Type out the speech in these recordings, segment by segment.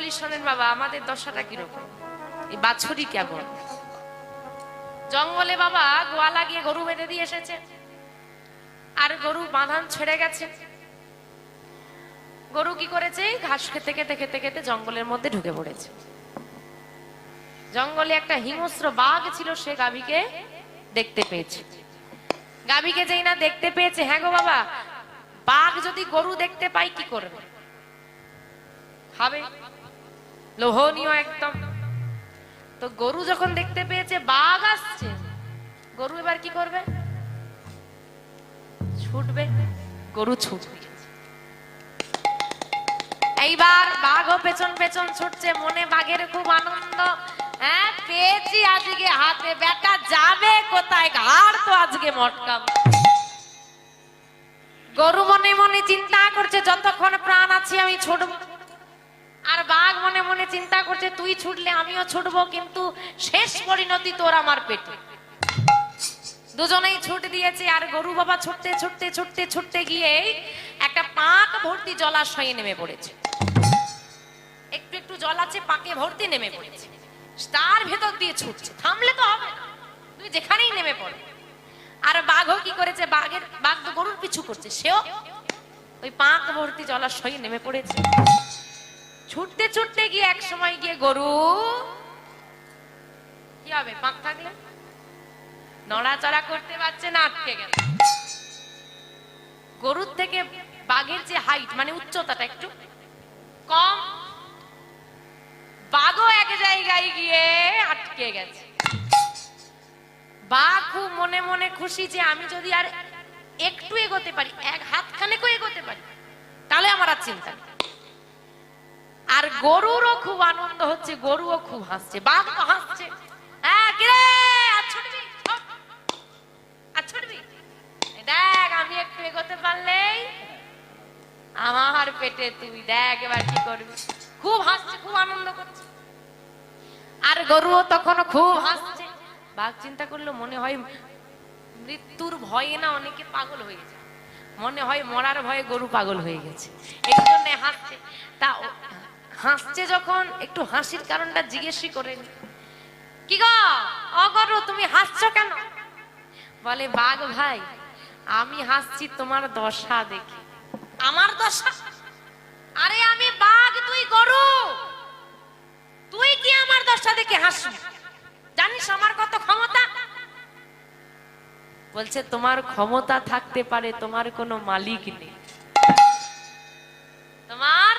বলি, শোনেন বাবা, আমাদের দশাটা কীরকম? এই বাছুরি কেমন? জঙ্গলে বাবা গিয়ে গরু বেঁধে দিয়ে এসেছে। আর গরু বাঁধান ছেড়ে গেছে। গরু কি করেছে? ঘাস খেতে খেতে খেতে খেতে জঙ্গলের মধ্যে ঢুকে পড়েছে। জঙ্গলে একটা হিংস্র বাঘ ছিল, সে গাভীকে দেখতে পেয়েছে। গাভীকে যেই না দেখতে পেয়েছে হ্যাঁ গো বাবা, বাঘ যদি গরু দেখতে পাই কি করবে? খাবে। লোভনীয় একদম। তো গরু যখন দেখতে পেয়েছে, বাঘ আসছে। গরু এবার কি করবে? ছুটবে। গরু ছুটবে এইবার বাঘও পেছন পেছন ছুটছে, মনে বাঘের খুব আনন্দ। হ্যাঁ পেয়েছি আজকে হাতে, বেটা যাবে কোথায়? ঘাড় তো আজকে মটকাম গরু মনে মনে চিন্তা করছে, যতক্ষণ প্রাণ আছে আমি ছুটবো। আর বাঘ মনে মনে চিন্তা করছে, তুই ছুটলে আমিও ছুটবো, কিন্তু শেষ পরিণতি তোর আমার পেটে। দুজনেই ছুট দিয়েছে, আর গরু বাবা ছুটতে ছুটতে ছুটতে ছুটতে গিয়ে একটা পাক ভর্তি জলাশয়ে নেমে পড়েছে। একটু একটু জল আছে, পাকে ভর্তি নেমে পড়েছে। তার ভেতর দিয়ে ছুটছে। থামলে তো হবে তুই যেখানেই নেমে পড়ে। আর বাঘও কি করেছে, বাঘের, বাঘ তো গরুর পিছু করছে, সেও ওই পাক ভর্তি জলাশয়ে নেমে পড়েছে। ছুটতে ছুটতে গিয়ে এক সময় গিয়ে গরু, কি হবে, পাক থাকলে? নড়াচড়া করতে পারছে না, আটকে গেল। গরুর থেকে বাঘের যে হাইট মানে উচ্চতাটা একটু কম, বাঘও এক জায়গায় গিয়ে আটকে গেছে। বাঘ খুব মনে মনে খুশি যে আমি যদি আর একটু এগোতে পারি, এক হাত খানেকও এগোতে পারি, তাহলে আমার আর চিন্তা নেই। আর গরুরও খুব আনন্দ হচ্ছে, গরুও খুব হাসছে। বাঘ তো হাসছে। হ্যাঁ দেখ, আমি একটু এগোতে পারলেই আমার পেটে তুই দেখ এবার কি করবি। খুব হাসছে, খুব আনন্দ করছে। আর গরুও তখন খুব হাসছে। বাঘ চিন্তা করল, মনে হয় মৃত্যুর ভয়ে না অনেকে পাগল হয়ে যায়। মনে হয় মরার ভয়ে গরু পাগল হয়ে গেছে। এই জন্য হাসছে। তা হাসছে যখন, একটু হাসির কারণটা জিজ্ঞেসই করে। কি গো অগরু তুমি হাসছো কেন? বলে, বাঘ ভাই, আমি হাসছি তোমার দশা দেখে। আমার দশা? আরে, আমি বাঘ, তুই গরু। তুই কি আমার দশা দেখে হাসবি? জানিস আমার কত ক্ষমতা? বলছে, তোমার ক্ষমতা থাকতে পারে, তোমার কোনো মালিক নেই। তোমার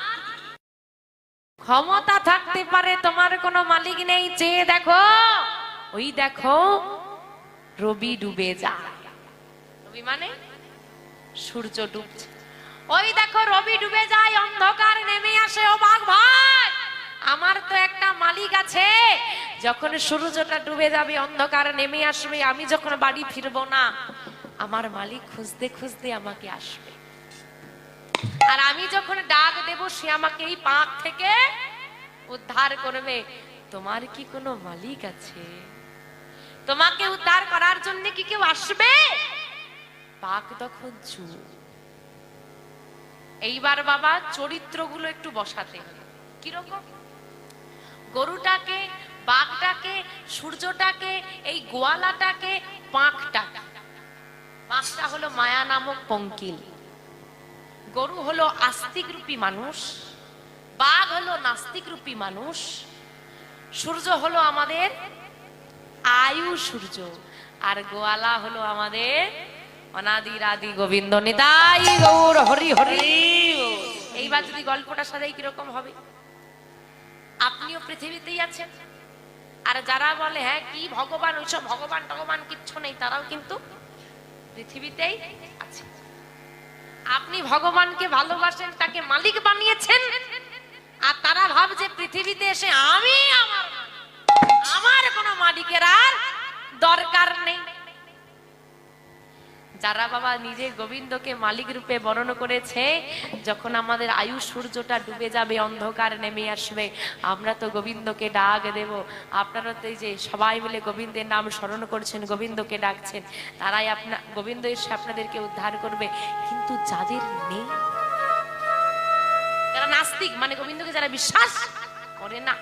ক্ষমতা থাকতে পারে, তোমার কোনো মালিক নেই, চেয়ে দেখো। ওই দেখো, রবি ডুবে যায়। রবি মানে সূর্য ডুবছে। ওই দেখো, রবি ডুবে যায়, অন্ধকার নেমে আসে ও বাঘ ভাই আমার তো একটা মালিক আছে, যখন সূর্যটা ডুবে যাবে, অন্ধকার নেমে আসবে, আমি যখন বাড়ি ফিরবো না, আমার মালিক খুঁজতে খুঁজতে আমাকে আসবে। আর আমি যখন ডাক দেব, সে আমাকে এই পাক থেকে উদ্ধার করবে। তোমার কি কোনো মালিক আছে? তোমাকে উদ্ধার করার জন্য কি কেউ আসবে? পাক তখন চুপ। এইবার বাবা, চরিত্রগুলো একটু বসাতে। কীরকম? গরুটাকে, বাঘটাকে, সূর্যটাকে, এই গোয়ালাটাকে পাঁকটাকে পাঁকটা হলো মায়া নামক পঙ্কিল। গরু হলো আস্তিক রূপী মানুষ, বাঘ হলো নাস্তিক রূপী মানুষ, সূর্য হলো আমাদের আয়ু সূর্য, আর গোয়ালা হলো আমাদের অনাদির আদি গোবিন্দ নিতাই গৌর হরি হরি। এইবার যদি গল্পটা সাজাই কীরকম হবে? আপনিও পৃথিবীতেই আছেন। আর যারা বলে হ্যাঁ কি ভগবান? ওইসব ভগবান ভগবান কিচ্ছু নেই, তারাও কিন্তু পৃথিবীতেই আছে আপনি ভগবানকে ভালোবাসেন, তাকে মালিক বানিয়েছেন, আর তারা ভাবছে পৃথিবীতে এসে আমি আমার। আমার কোনো মালিকের আর দরকার নেই যারা বাবা নিজে গোবিন্দকে মালিক রূপে বর্ণ করেছে, যখন আমাদের আয়ু সূর্যটা ডুবে যাবে, অন্ধকার নেমে আসবে, আমরা তো গোবিন্দকে ডাক দেব। আপনারা তো এই যে সবাই মিলে গোবিন্দের নাম স্মরণ করছেন, গোবিন্দকে ডাকছেন, তারাই আপনা, গোবিন্দ এসে আপনাদেরকে উদ্ধার করবে। কিন্তু যাদের নেই, যারা নাস্তিক মানে গোবিন্দকে যারা বিশ্বাস করে না,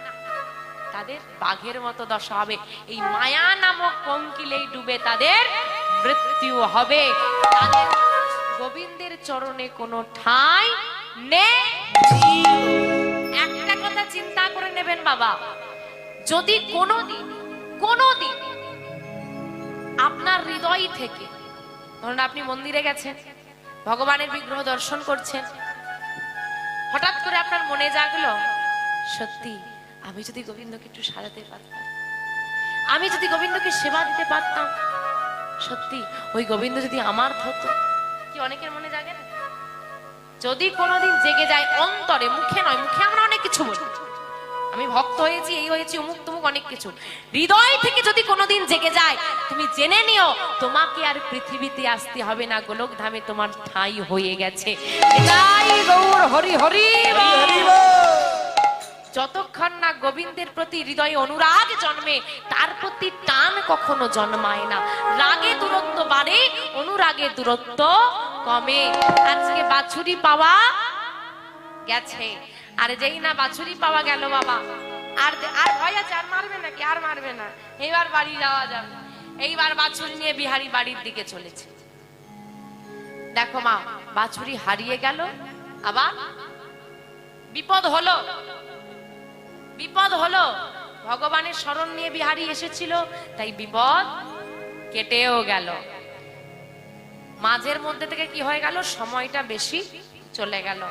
তাদের বাঘের মতো দশা হবে। এই মায়া নামক কঙ্কিলেই ডুবে তাদের মৃত্যু হবে। গোবিন্দের চরণে কোনো ঠাঁই নেই। একটা কথা চিন্তা করে নেবেন বাবা, যদি কোনোদিন কোনোদিন আপনার হৃদয় থেকে, ধরুন আপনি মন্দিরে গেছেন, ভগবানের বিগ্রহ দর্শন করছেন, হঠাৎ করে আপনার মনে জাগলো, সত্যি, আমি যদি গোবিন্দকে একটু সাজাতে পারতাম, আমি যদি গোবিন্দকে সেবা দিতে পারতাম সত্যি, ওই গোবিন্দ যদি আমার হতো কি অনেকের মনে জাগে না? যদি কোনোদিন জেগে যায় অন্তরে, মুখে নয়, মুখে আমরা অনেক কিছু বলি। আমি ভক্ত হয়েছি, এই হয়েছি, অমুক তমুক অনেক কিছু। হৃদয় থেকে যদি কোনোদিন জেগে যায়, তুমি জেনে নিও, তোমাকে আর পৃথিবীতে আসতে হবে না গোলক ধামে তোমার ঠাঁই হয়ে গেছে। এটাই গৌর হরি হরি বল। যতক্ষণ না গোবিন্দের প্রতি হৃদয়ে অনুরাগ জন্মে, তার প্রতি টান কখনো জন্মায় না। রাগে দূরত্ব বাড়ে, অনুরাগে দূরত্ব কমে। আজকে বাছুরি পাওয়া গেছে। আর যেই না বাছুরি পাওয়া গেল বাবা। আর আর ভয় আছে, আর মারবে নাকি? আর মারবে না। এইবার বাড়ি যাওয়া যাবে এইবার বাছুরি নিয়ে বিহারি বাড়ির দিকে চলেছে। দেখো মা, বাছুরি হারিয়ে গেল, আবার বিপদ হলো। বিপদ হলো। ভগবানের স্মরণ নিয়ে বিহারি এসেছিল, তাই বিপদ কেটেও গেল। মাঝের মধ্যে থেকে কি হয়ে গেল? সময়টা বেশি চলে গেল।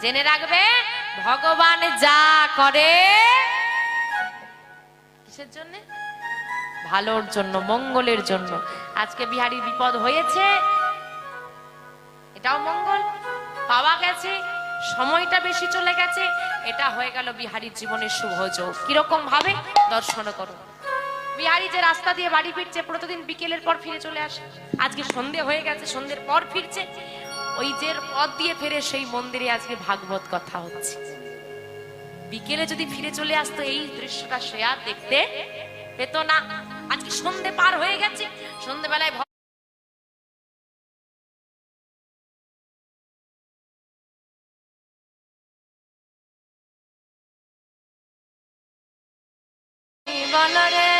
জেনে রাখবে, ভগবান যা করে কিসের জন্য? ভালোর জন্য, মঙ্গলের জন্য। আজকে বিহারি বিপদ হয়েছে। এটাও মঙ্গল। পাওয়া গেছে। সময়টা বেশি চলে গেছে, এটা হয়ে গেল বিহারির জীবনের শুভ যোগ। কীরকম ভাবে? দর্শন করো। বিহারি যে রাস্তা দিয়ে বাড়ি ফিরছে, প্রতিদিন বিকেলের পর ফিরে চলে আসে। আজকে সন্ধে হয়ে গেছে, সন্ধ্যের পর ফিরছে। ওই যে পথ দিয়ে ফেরে সেই মন্দিরে আজকে ভাগবত কথা হচ্ছে। বিকেলে যদি ফিরে চলে আসতো, এই দৃশ্যটা সে আর দেখতে পেত না। আজকে সন্ধে পার হয়ে গেছে, সন্ধেবেলায় বলরে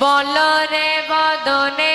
বলরে বদনে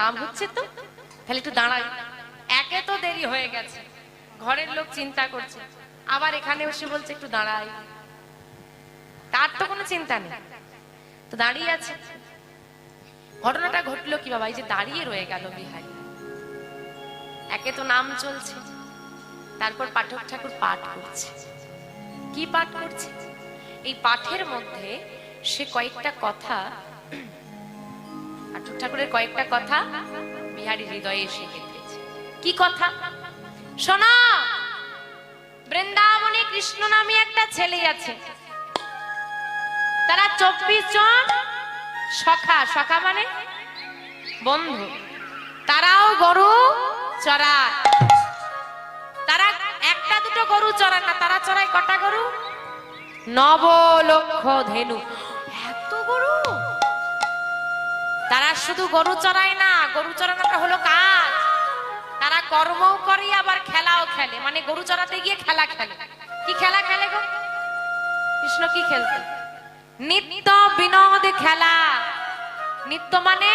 নাম হচ্ছে তো? তাহলে একটু দাঁড়াই একে তো দেরি হয়ে গেছে। ঘরের লোক চিন্তা করছে। আবার এখানে এসে বলছে, একটু দাঁড়াই। তার তো কোনো চিন্তা নেই। তো দাঁড়িয়ে আছে। ঘটনাটা ঘটলো কি বাবা? এই যে দাঁড়িয়ে রয়ে গেল বিহারি। একে তো নাম চলছে। তারপর পাঠক ঠাকুর পাঠ করছে। কি পাঠ করছে? এই পাঠের মধ্যে সে কয়েকটা কথা পাঠক ঠাকুরের কয়েকটা কথা বিহারি হৃদয়ে এসে গেঁথেছে কি কথা? শোনা, বৃন্দাবনে কৃষ্ণ নামে একটা ছেলে আছে। তারা চব্বিশ জন সখা সখা মানে বন্ধু। তারাও গরু চড়ায়। তারা একটা দুটো গরু চড়ায় না, তারা চড়ায় কটা গরু? নব লক্ষ ধেনু। শুধু গরু চড়ায় না, গরু চড়ানোটা হলো কাজ। তারা কর্মও করে, আবার খেলাও খেলে। মানে গরু চড়াতে গিয়ে খেলা খেলে। কি খেলা খেলে গো? কৃষ্ণ কি খেলতে? নিত্য বিনোদ খেলা। নিত্য মানে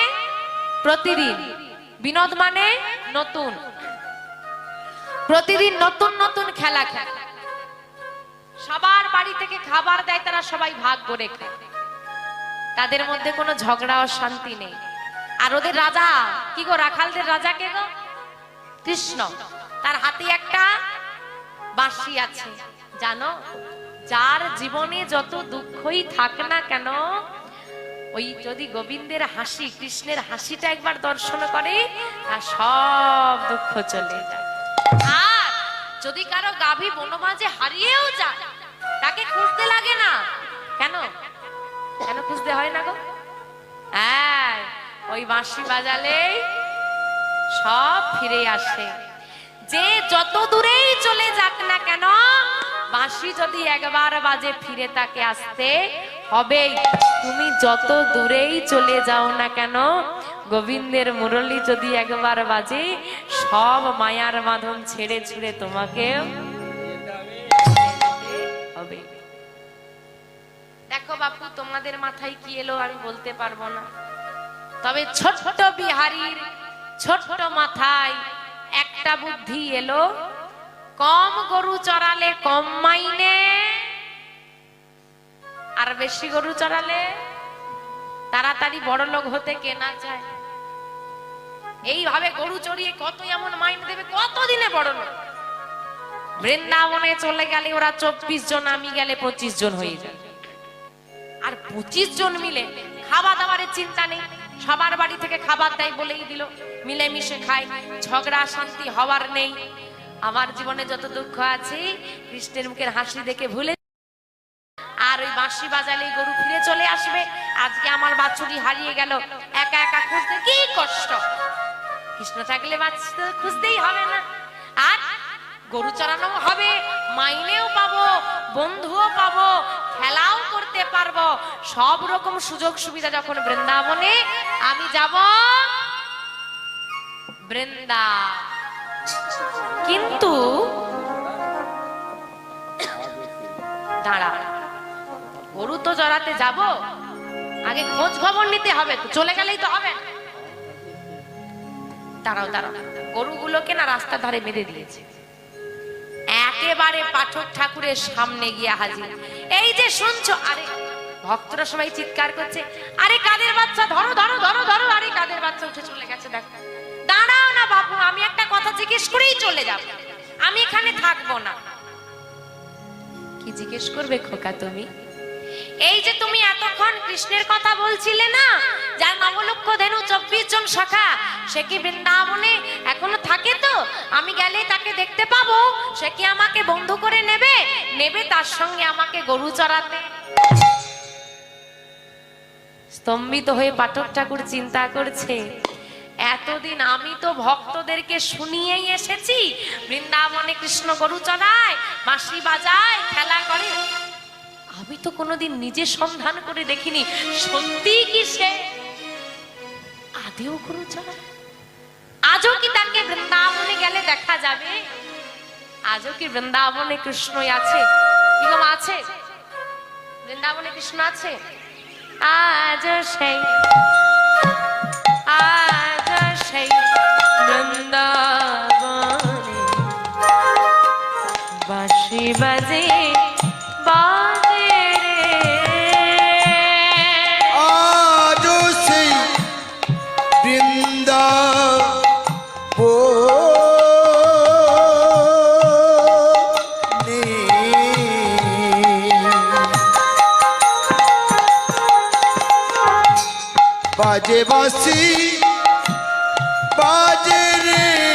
প্রতিদিন। বিনোদ মানে নতুন। প্রতিদিন নতুন নতুন খেলা খেলে। সবার বাড়ি থেকে খাবার দেয়, তারা সবাই ভাগ করে খায়। তাদের মধ্যে কোনো ঝগড়া ও শান্তি নেই। আর ওদের রাজা? কি গো, রাখালদের রাজা কে গো? কৃষ্ণ। তার হাতে একটা বাঁশি আছে। জানো, যার জীবনে যত দুঃখই থাক না কেন, ওই যদি গোবিন্দের হাসি, কৃষ্ণের হাসিটা একবার দর্শন করে, তার সব দুঃখ চলে যায়। যদি কারও গাভী বনমাঝে হারিয়েও যায়, তাকে খুঁজতে লাগে না। কেন? কেন খুঁজতে হয় না গো? হ্যাঁ ওই বাঁশি বাজালেই সব ফিরে আসে। যে যত দূরেই চলে যাক না কেন, বাঁশি যদি একবার বাজে ফিরে তাকে আসতে হবেই। তুমি যত দূরেই চলে যাও না কেন, গোবিন্দের মুরলী যদি একবার বাজে, সব মায়ার মাধম ছেড়ে ছুড়ে তোমাকে হবে। দেখো বাপু, তোমাদের মাথায় কি এলো আমি বলতে পারব না। তবে ছোট্ট বিহারীর ছোট্ট মাথায় একটা বুদ্ধি এলো, কম গরু চড়ালে কম মাইনে, আর বেশি গরু চড়ালে তাড়াতাড়ি বড় লোক হতে কেনা যায়। এইভাবে গরু চড়িয়ে কত এমন মাইনে দেবে কত দিনে বড় লোক? বৃন্দাবনে চলে গেলে ওরা চব্বিশ জন, আমি গেলে পঁচিশ জন হয়ে যায়। আর পঁচিশ জন মিলে খাওয়া দাওয়ারের চিন্তা নেই। সবার বাড়ি থেকে খাবার দেয় বলেই দিল। মিলেমিশে খায়। ঝগড়া, শান্তি হওয়ার নেই। আমার জীবনে যত দুঃখ আছে, কৃষ্ণের মুখের হাসি দেখে ভুলে আর ওই বাঁশি বাজালেই গরু ফিরে চলে আসবে। আজকে আমার বাছুরি হারিয়ে গেল। একা একা খুঁজতে কি কষ্ট? কৃষ্ণ থাকলে বাচ্চা খুঁজতেই হবে না। আর গরু চড়ানো হবে, মাইনেও পাবো, বন্ধুও পাবো, খেলাও করতে পারব। সব রকম সুযোগ সুবিধা যখন বৃন্দাবনে, আমি যাব বৃন্দা। কিন্তু দাঁড়া, গরু তো জড়াতে যাব, আগে খোঁজ খবর নিতে হবে চলে গেলেই তো হবে। দাঁড়াও দাঁড়াও, গরুগুলোকে না রাস্তার ধারে বেঁধে দিয়েছে। একেবারে পাঠক ঠাকুরের সামনে গিয়ে হাজির। এই যে শুনছো, আরে, ভক্তরা সবাই চিৎকার করছে, আরে কাদের বাচ্চা? ধরো ধরো ধরো ধরো, আরে কাদের বাচ্চা উঠে চলে গেছে, দেখো। দাঁড়াও না বাবু, আমি একটা কথা জিজ্ঞেস করেই চলে যাব। আমি এখানে থাকব না। কি জিজ্ঞেস করবে খোকা তুমি? এই যে তুমি এতক্ষণ কৃষ্ণের কথা বলছিলে না? যার নবলক্ষ ধেনু চব্বিশ জন শাখা সে কি বৃন্দাবনে এখনও থাকে তো? আমি গেলে তাকে দেখতে পাবো। সে কি আমাকে বন্ধু করে নেবে? নেবে তার সঙ্গে আমাকে গরু চড়াতে। স্তম্ভিত হয়ে পাঠক ঠাকুর চিন্তা করছে, এতদিন আমি তো ভক্তদেরকে শুনিয়েই এসেছি। বৃন্দাবনে কৃষ্ণ গরু চড়ায়, বাঁশি বাজায়, খেলা করে। আমি তো কোনোদিন নিজে সন্ধান করে দেখিনি। সত্যি কি সে? আদেও গুরুচর আজও কি তাকে বৃন্দাবনে গেলে দেখা যাবে? আজও কি বৃন্দাবনে কৃষ্ণই আছে? কীরকম আছে? বৃন্দাবনে কৃষ্ণ আছে? আজ সেই আজ সেই বৃন্দাবনে বাসি বাজে বাজে বাসি বাজে রে।